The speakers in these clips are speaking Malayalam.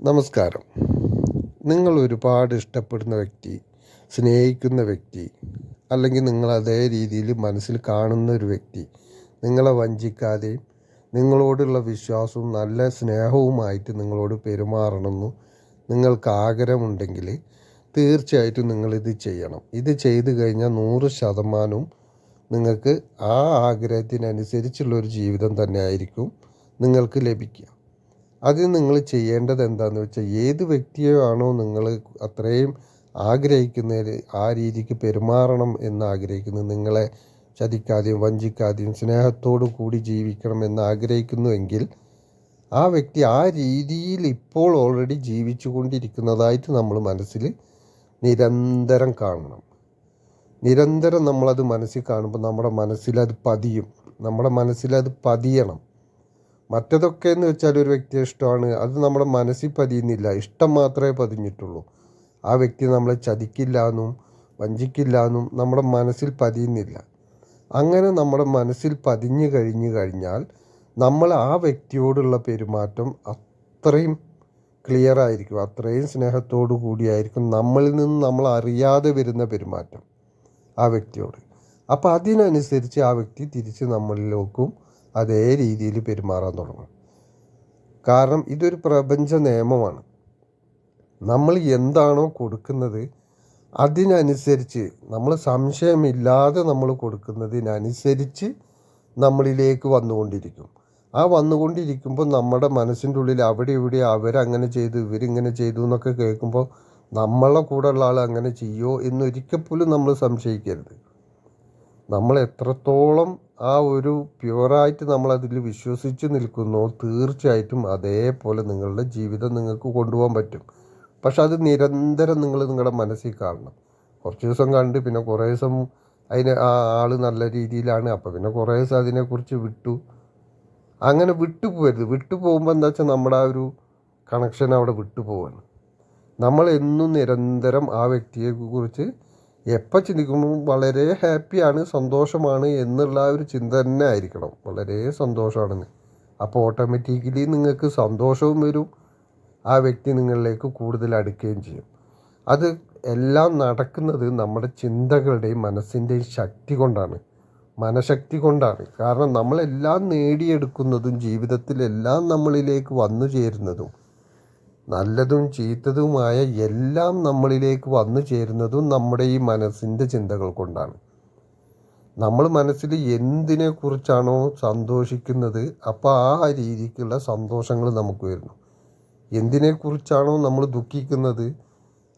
നമസ്കാരം. നിങ്ങൾ ഒരുപാട് ഇഷ്ടപ്പെടുന്ന വ്യക്തി സ്നേഹിക്കുന്ന വ്യക്തി അല്ലെങ്കിൽ നിങ്ങൾ അതേ രീതിയിൽ മനസ്സിൽ കാണുന്ന ഒരു വ്യക്തി നിങ്ങളെ വഞ്ചിക്കാതെയും നിങ്ങളോടുള്ള വിശ്വാസവും നല്ല സ്നേഹവുമായിട്ട് നിങ്ങളോട് പെരുമാറണമെന്ന് നിങ്ങൾക്ക് ആഗ്രഹമുണ്ടെങ്കിൽ തീർച്ചയായിട്ടും നിങ്ങളിത് ചെയ്യണം. ഇത് ചെയ്തു കഴിഞ്ഞാൽ നൂറ് ശതമാനവും നിങ്ങൾക്ക് ആ ആഗ്രഹത്തിനനുസരിച്ചുള്ളൊരു ജീവിതം തന്നെ ആയിരിക്കും നിങ്ങൾക്ക് ലഭിക്കുക. അതിന് നിങ്ങൾ ചെയ്യേണ്ടത് എന്താണെന്ന് വെച്ചാൽ ഏത് വ്യക്തിയെയാണോ നിങ്ങൾ അത്രയും ആഗ്രഹിക്കുന്നത് ആ രീതിക്ക് പെരുമാറണം എന്ന് ആഗ്രഹിക്കുന്നത് നിങ്ങളെ ചതിക്കാതെയും വഞ്ചിക്കാതെയും സ്നേഹത്തോടു കൂടി ജീവിക്കണം എന്ന് ആഗ്രഹിക്കുന്നുവെങ്കിൽ ആ വ്യക്തി ആ രീതിയിൽ ഇപ്പോൾ ഓൾറെഡി ജീവിച്ചു കൊണ്ടിരിക്കുന്നതായിട്ട് നമ്മൾ മനസ്സിൽ നിരന്തരം കാണണം. നിരന്തരം നമ്മളത് മനസ്സിൽ കാണുമ്പോൾ നമ്മുടെ മനസ്സിലത് പതിയും. നമ്മുടെ മനസ്സിലത് പതിയണം. മറ്റതൊക്കെ എന്ന് വെച്ചാൽ ഒരു വ്യക്തിയെ ഇഷ്ടമാണ്. അത് നമ്മുടെ മനസ്സിൽ പതിയുന്നില്ല. ഇഷ്ടം മാത്രമേ പതിഞ്ഞിട്ടുള്ളൂ. ആ വ്യക്തി നമ്മളെ ചതിക്കില്ല എന്നും വഞ്ചിക്കില്ല എന്നും നമ്മുടെ മനസ്സിൽ പതിയുന്നില്ല. അങ്ങനെ നമ്മുടെ മനസ്സിൽ പതിഞ്ഞു കഴിഞ്ഞു കഴിഞ്ഞാൽ നമ്മൾ ആ വ്യക്തിയോടുള്ള പെരുമാറ്റം അത്രയും ക്ലിയർ ആയിരിക്കും. അത്രയും സ്നേഹത്തോടു കൂടിയായിരിക്കും നമ്മളിൽ നിന്ന് നമ്മൾ അറിയാതെ വരുന്ന പെരുമാറ്റം ആ വ്യക്തിയോട്. അപ്പോൾ അതിനനുസരിച്ച് ആ വ്യക്തി തിരിച്ച് നമ്മളിലേക്കും അതേ രീതിയിൽ പെരുമാറാൻ തുടങ്ങും. കാരണം ഇതൊരു പ്രപഞ്ച നിയമമാണ്. നമ്മൾ എന്താണോ കൊടുക്കുന്നത് അതിനനുസരിച്ച് നമ്മൾ സംശയമില്ലാതെ നമ്മൾ കൊടുക്കുന്നതിനനുസരിച്ച് നമ്മളിലേക്ക് വന്നുകൊണ്ടിരിക്കും. ആ വന്നുകൊണ്ടിരിക്കുമ്പോൾ നമ്മുടെ മനസ്സിന്റെ ഉള്ളിൽ അവിടെ ഇവിടെ അവരങ്ങനെ ചെയ്തു ഇവരിങ്ങനെ ചെയ്തു എന്നൊക്കെ കേൾക്കുമ്പോൾ നമ്മളെ കൂടെയുള്ള ആൾ അങ്ങനെ ചെയ്യുമോ എന്നൊരിക്കൽ പോലും നമ്മൾ സംശയിക്കരുത്. നമ്മൾ എത്രത്തോളം ആ ഒരു പ്യുവറായിട്ട് നമ്മളതിൽ വിശ്വസിച്ച് നിൽക്കുന്നു തീർച്ചയായിട്ടും അതേപോലെ നിങ്ങളുടെ ജീവിതം നിങ്ങൾക്ക് കൊണ്ടുപോകാൻ പറ്റും. പക്ഷെ അത് നിരന്തരം നിങ്ങൾ നിങ്ങളുടെ മനസ്സിൽ കാണണം. കുറച്ച് ദിവസം കണ്ട് പിന്നെ കുറേ ദിവസം അതിന് ആ ആൾ നല്ല രീതിയിലാണ് അപ്പോൾ പിന്നെ കുറേ ദിവസം അതിനെക്കുറിച്ച് വിട്ടു. അങ്ങനെ വിട്ടു പോകരുത്. വിട്ടു പോകുമ്പോൾ എന്താ വെച്ചാൽ നമ്മുടെ ആ ഒരു കണക്ഷൻ അവിടെ വിട്ടു പോവാണ്. നമ്മൾ എന്നും നിരന്തരം ആ വ്യക്തിയെക്കുറിച്ച് എപ്പോൾ ചിന്തിക്കുമ്പോൾ വളരെ ഹാപ്പിയാണ് സന്തോഷമാണ് എന്നുള്ള ഒരു ചിന്ത തന്നെ ആയിരിക്കണം. വളരെ സന്തോഷമാണെന്ന് അപ്പോൾ ഓട്ടോമാറ്റിക്കലി നിങ്ങൾക്ക് സന്തോഷവും വരും. ആ വ്യക്തി നിങ്ങളിലേക്ക് കൂടുതൽ അടുക്കുകയും ചെയ്യും. അത് എല്ലാം നടക്കുന്നത് നമ്മുടെ ചിന്തകളുടെയും മനസ്സിന്റെയും ശക്തി കൊണ്ടാണ്. മനഃശക്തി കൊണ്ടാണ്. കാരണം നമ്മളെല്ലാം നേടിയെടുക്കുന്നതും ജീവിതത്തിലെല്ലാം നമ്മളിലേക്ക് വന്നു ചേരുന്നതും നല്ലതും ചീത്തതുമായ എല്ലാം നമ്മളിലേക്ക് വന്നു ചേരുന്നതും നമ്മുടെ ഈ മനസ്സിന്റെ ചിന്തകൾ കൊണ്ടാണ്. നമ്മൾ മനസ്സിൽ എന്തിനെക്കുറിച്ചാണോ സന്തോഷിക്കുന്നത് അപ്പോൾ ആ രീതിക്കുള്ള സന്തോഷങ്ങൾ നമുക്ക് വരുന്നു. എന്തിനെക്കുറിച്ചാണോ നമ്മൾ ദുഃഖിക്കുന്നത്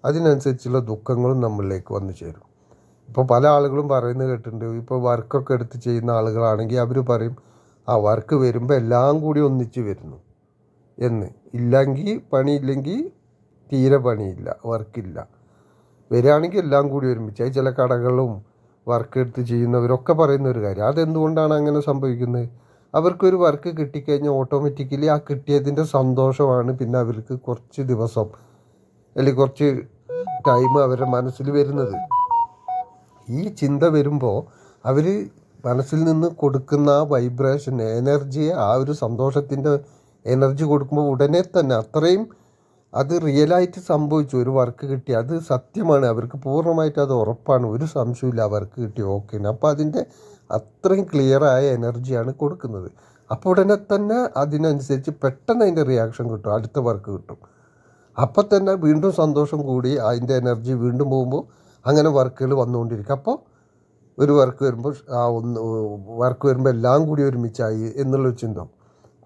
അതിനനുസരിച്ചുള്ള ദുഃഖങ്ങളും നമ്മളിലേക്ക് വന്നു ചേരും. ഇപ്പോൾ പല ആളുകളും പറയുന്നത് കേട്ടിട്ടുണ്ട് ഇപ്പോൾ വർക്കൊക്കെ എടുത്ത് ചെയ്യുന്ന ആളുകളാണെങ്കിൽ അവർ പറയും ആ വർക്ക് വരുമ്പോൾ എല്ലാം കൂടി ഒന്നിച്ച് വരുന്നു. എന്ന്. ഇല്ലെങ്കിൽ പണിയില്ലെങ്കിൽ തീരെ പണിയില്ല വർക്കില്ല. വരികയാണെങ്കിൽ എല്ലാം കൂടി ഒരുമിച്ച്. ചില കടകളും വർക്ക് എടുത്ത് ചെയ്യുന്നവരൊക്കെ പറയുന്ന ഒരു കാര്യം. അതെന്തുകൊണ്ടാണ് അങ്ങനെ സംഭവിക്കുന്നത്? അവർക്കൊരു വർക്ക് കിട്ടിക്കഴിഞ്ഞാൽ ഓട്ടോമാറ്റിക്കലി ആ കിട്ടിയതിന്റെ സന്തോഷമാണ്. പിന്നെ അവർക്ക് കുറച്ച് ദിവസം അല്ലെങ്കിൽ കുറച്ച് ടൈം അവരുടെ മനസ്സിൽ വരുന്നത്. ഈ ചിന്ത വരുമ്പോൾ അവർ മനസ്സിൽ നിന്ന് കൊടുക്കുന്ന ആ വൈബ്രേഷൻ എനർജിയെ ആ ഒരു സന്തോഷത്തിന്റെ എനർജി കൊടുക്കുമ്പോൾ ഉടനെ തന്നെ അത്രയും അത് റിയലായിട്ട് സംഭവിച്ചു ഒരു വർക്ക് കിട്ടി. അത് സത്യമാണ് അവർക്ക് പൂർണമായിട്ട് അത് ഉറപ്പാണ്. ഒരു സംശയമില്ല ആ വർക്ക് കിട്ടി ഓക്കെ അപ്പോൾ അതിന്റെ അത്രയും ക്ലിയറായ എനർജിയാണ് കൊടുക്കുന്നത്. അപ്പോൾ ഉടനെ തന്നെ അതിനനുസരിച്ച് പെട്ടെന്ന് അതിന്റെ റിയാക്ഷൻ കിട്ടും അടുത്ത വർക്ക് കിട്ടും. അപ്പം തന്നെ വീണ്ടും സന്തോഷം കൂടി അതിന്റെ എനർജി വീണ്ടും പോകുമ്പോൾ അങ്ങനെ വർക്കുകൾ വന്നുകൊണ്ടിരിക്കും. അപ്പോൾ ഒരു വർക്ക് വരുമ്പോൾ ആ ഒന്ന് വർക്ക് വരുമ്പോൾ എല്ലാം കൂടി ഒരുമിച്ചായി എന്നുള്ളൊരു ചിന്ത.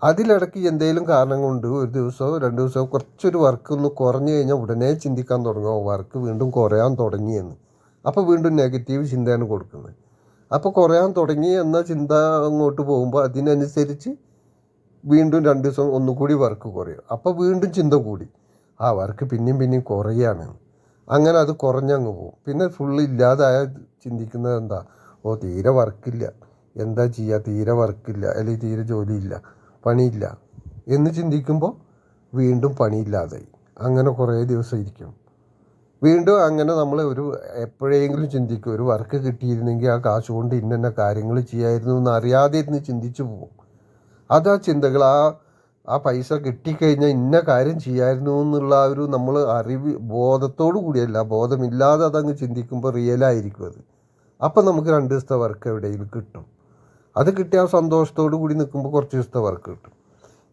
അതിലിടയ്ക്ക് എന്തെങ്കിലും കാരണം കൊണ്ട് ഒരു ദിവസമോ രണ്ട് ദിവസമോ കുറച്ചൊരു വർക്ക് ഒന്ന് കുറഞ്ഞു കഴിഞ്ഞാൽ ഉടനെ ചിന്തിക്കാൻ തുടങ്ങും. വർക്ക് വീണ്ടും കുറയാൻ തുടങ്ങിയെന്ന് അപ്പോൾ വീണ്ടും നെഗറ്റീവ് ചിന്തയാണ് കൊടുക്കുന്നത്. അപ്പോൾ കുറയാൻ തുടങ്ങി എന്ന ചിന്ത അങ്ങോട്ട് പോകുമ്പോൾ അതിനനുസരിച്ച് വീണ്ടും രണ്ട് ദിവസം ഒന്നുകൂടി വർക്ക് കുറയും. അപ്പോൾ വീണ്ടും ചിന്ത കൂടി. ആ വർക്ക് പിന്നെയും പിന്നെയും കുറയാണ്. അങ്ങനെ അത് കുറഞ്ഞങ്ങ് പോകും. പിന്നെ ഫുള്ള് ഇല്ലാതായ ചിന്തിക്കുന്നത് എന്താ? ഓ തീരെ വർക്കില്ല എന്താ ചെയ്യുക തീരെ വർക്കില്ല അല്ലെങ്കിൽ തീരെ ജോലിയില്ല പണിയില്ല എന്ന് ചിന്തിക്കുമ്പോൾ വീണ്ടും പണിയില്ലാതായി. അങ്ങനെ കുറേ ദിവസം ഇരിക്കും വീണ്ടും അങ്ങനെ നമ്മൾ ഒരു എപ്പോഴെങ്കിലും ചിന്തിക്കും ഒരു വർക്ക് കിട്ടിയിരുന്നെങ്കിൽ ആ കാശ് കൊണ്ട് ഇന്ന കാര്യങ്ങൾ ചെയ്യായിരുന്നു എന്ന് അറിയാതെ ഇരുന്ന് ചിന്തിച്ചു പോകും അത് ആ ചിന്തകൾ ആ ആ പൈസ കിട്ടിക്കഴിഞ്ഞാൽ ഇന്ന കാര്യം ചെയ്യായിരുന്നു എന്നുള്ള ഒരു നമ്മൾ അറിവ് ബോധത്തോടു കൂടിയല്ല ബോധമില്ലാതെ അതങ്ങ് ചിന്തിക്കുമ്പോൾ റിയലായിരിക്കും അത്. അപ്പം നമുക്ക് രണ്ട് ദിവസത്തെ വർക്ക് എവിടെയെങ്കിലും കിട്ടും. അത് കിട്ടിയ സന്തോഷത്തോടു കൂടി നിൽക്കുമ്പോൾ കുറച്ച് ദിവസത്തെ വർക്ക് കിട്ടും.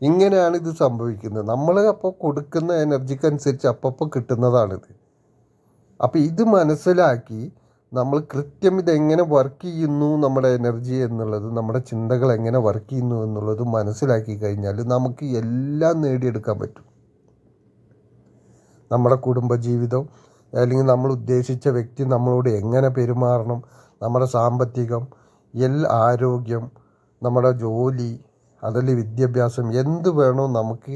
ഇങ്ങനെയാണ് ഇത് സംഭവിക്കുന്നത്. നമ്മൾ അപ്പോൾ കൊടുക്കുന്ന എനർജിക്ക് അനുസരിച്ച് അപ്പോൾ കിട്ടുന്നതാണിത്. അപ്പോൾ ഇത് മനസ്സിലാക്കി നമ്മൾ കൃത്യം ഇതെങ്ങനെ വർക്ക് ചെയ്യുന്നു നമ്മുടെ എനർജി എന്നുള്ളത് നമ്മുടെ ചിന്തകൾ എങ്ങനെ വർക്ക് ചെയ്യുന്നു എന്നുള്ളത് മനസ്സിലാക്കി കഴിഞ്ഞാൽ നമുക്ക് എല്ലാം നേടിയെടുക്കാൻ പറ്റും. നമ്മുടെ കുടുംബജീവിതം അല്ലെങ്കിൽ നമ്മൾ ഉദ്ദേശിച്ച വ്യക്തി നമ്മളോട് എങ്ങനെ പെരുമാറണം നമ്മുടെ സാമ്പത്തികം എൽ ആരോഗ്യം നമ്മുടെ ജോലി അതിൽ വിദ്യാഭ്യാസം എന്ത് വേണോ നമുക്ക്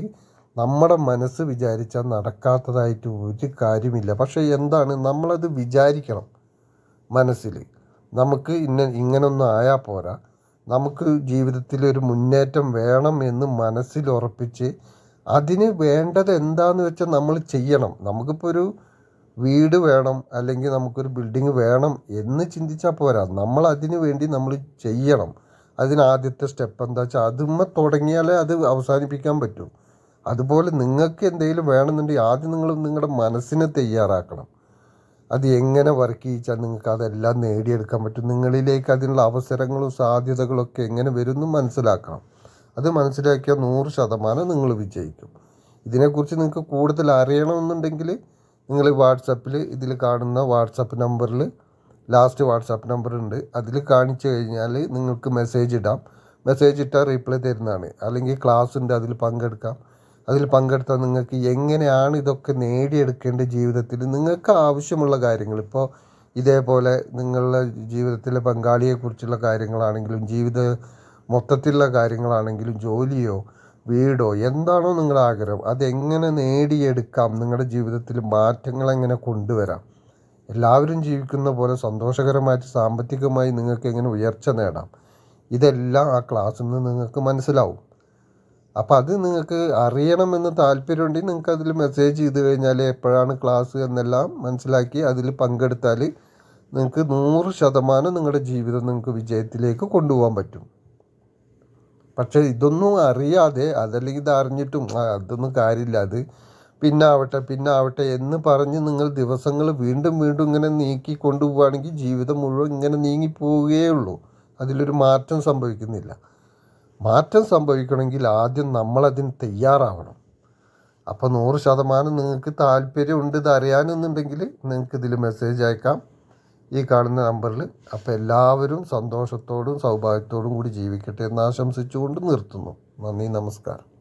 നമ്മുടെ മനസ്സ് വിചാരിച്ചാൽ നടക്കാത്തതായിട്ട് ഒരു കാര്യമില്ല. പക്ഷേ എന്താണ്? നമ്മളത് വിചാരിക്കണം മനസ്സിൽ. നമുക്ക് ഇന്ന ഇങ്ങനൊന്നും ആയാൽ പോരാ. നമുക്ക് ജീവിതത്തിൽ ഒരു മുന്നേറ്റം വേണം എന്ന് മനസ്സിൽ ഉറപ്പിച്ച് അതിന് വേണ്ടത് എന്താന്ന് വെച്ചാൽ നമ്മൾ ചെയ്യണം. നമുക്കിപ്പോൾ ഒരു വീട് വേണം അല്ലെങ്കിൽ നമുക്കൊരു ബിൽഡിങ് വേണം എന്ന് ചിന്തിച്ചാൽ പോരാ. നമ്മൾ അതിനു വേണ്ടി നമ്മൾ ചെയ്യണം. അതിന് ആദ്യത്തെ സ്റ്റെപ്പ് എന്താ വെച്ചാൽ അതുമ്മ തുടങ്ങിയാലേ അത് അവസാനിപ്പിക്കാൻ പറ്റൂ. അതുപോലെ നിങ്ങൾക്ക് എന്തെങ്കിലും വേണമെന്നുണ്ടെങ്കിൽ ആദ്യം നിങ്ങൾ നിങ്ങളുടെ മനസ്സിനെ തയ്യാറാക്കണം. അത് എങ്ങനെ വർക്ക് ചെയ്യിച്ചാൽ നിങ്ങൾക്ക് അതെല്ലാം നേടിയെടുക്കാൻ പറ്റും. നിങ്ങളിലേക്ക് അതിനുള്ള അവസരങ്ങളും സാധ്യതകളും ഒക്കെ എങ്ങനെ വരുമെന്നും മനസ്സിലാക്കണം. അത് മനസ്സിലാക്കിയാൽ നൂറ് ശതമാനം നിങ്ങൾ വിജയിക്കും. ഇതിനെക്കുറിച്ച് നിങ്ങൾക്ക് കൂടുതൽ അറിയണമെന്നുണ്ടെങ്കിൽ നിങ്ങൾ വാട്സപ്പിൽ ഇതിൽ കാണുന്ന വാട്സപ്പ് നമ്പറിൽ ലാസ്റ്റ് വാട്സപ്പ് നമ്പർ ഉണ്ട്. അതിൽ കാണിച്ചു കഴിഞ്ഞാൽ നിങ്ങൾക്ക് മെസ്സേജ് ഇടാം. മെസ്സേജ് ഇട്ടാൽ റീപ്ലൈ തരുന്നതാണ്. അല്ലെങ്കിൽ ക്ലാസ് ഉണ്ട് അതിൽ പങ്കെടുക്കാം. അതിൽ പങ്കെടുത്താൽ നിങ്ങൾക്ക് എങ്ങനെയാണ് ഇതൊക്കെ നേടിയെടുക്കേണ്ട ജീവിതത്തിൽ? നിങ്ങൾക്ക് ആവശ്യമുള്ള കാര്യങ്ങൾ. ഇപ്പോൾ ഇതേപോലെ നിങ്ങളുടെ ജീവിതത്തിലെ പങ്കാളിയെക്കുറിച്ചുള്ള കാര്യങ്ങളാണെങ്കിലും ജീവിത മൊത്തത്തിലുള്ള കാര്യങ്ങളാണെങ്കിലും ജോലിയോ വീടോ? എന്താണോ നിങ്ങളുടെ ആഗ്രഹം. അതെങ്ങനെ നേടിയെടുക്കാം? നിങ്ങളുടെ ജീവിതത്തിൽ മാറ്റങ്ങൾ എങ്ങനെ കൊണ്ടുവരാം? എല്ലാവരും ജീവിക്കുന്ന പോലെ സന്തോഷകരമായിട്ട് സാമ്പത്തികമായി നിങ്ങൾക്ക് എങ്ങനെ ഉയർച്ച നേടാം? ഇതെല്ലാം ആ ക്ലാസ്സിൽ നിന്ന് നിങ്ങൾക്ക് മനസ്സിലാവും. അപ്പോൾ അത് നിങ്ങൾക്ക് അറിയണമെന്ന് താല്പര്യമുണ്ടെങ്കിൽ നിങ്ങൾക്ക് അതിൽ മെസ്സേജ് ചെയ്ത് കഴിഞ്ഞാൽ എപ്പോഴാണ് ക്ലാസ് എന്നെല്ലാം മനസ്സിലാക്കി അതിൽ പങ്കെടുത്താൽ നിങ്ങൾക്ക് നൂറ് ശതമാനം നിങ്ങളുടെ ജീവിതം നിങ്ങൾക്ക് വിജയത്തിലേക്ക് കൊണ്ടുപോകാൻ പറ്റും. പക്ഷേ ഇതൊന്നും അറിയാതെ അതല്ലെങ്കിൽ ഇത് അറിഞ്ഞിട്ടും അതൊന്നും കാര്യമില്ല. അത് പിന്നെ ആവട്ടെ പിന്നെ ആവട്ടെ എന്ന് പറഞ്ഞ് നിങ്ങൾ ദിവസങ്ങൾ വീണ്ടും വീണ്ടും ഇങ്ങനെ നീക്കി കൊണ്ടുപോവുകയാണെങ്കിൽ ജീവിതം മുഴുവൻ ഇങ്ങനെ നീങ്ങി പോവുകയുള്ളൂ അതിലൊരു മാറ്റം സംഭവിക്കുന്നില്ല. മാറ്റം സംഭവിക്കണമെങ്കിൽ ആദ്യം നമ്മളതിന് തയ്യാറാവണം. അപ്പോൾ നൂറ് ശതമാനം നിങ്ങൾക്ക് താല്പര്യമുണ്ട് ഇത് അറിയാനെന്നുണ്ടെങ്കിൽ നിങ്ങൾക്ക് ഇതിൽ മെസ്സേജ് അയക്കാം. ഈ കാണുന്ന നമ്പറിൽ അപ്പോൾ എല്ലാവരും സന്തോഷത്തോടും സൗഭാഗ്യത്തോടും കൂടി ജീവിക്കട്ടെ എന്ന് ആശംസിച്ചുകൊണ്ട് നിർത്തുന്നു. നന്ദി നമസ്കാരം.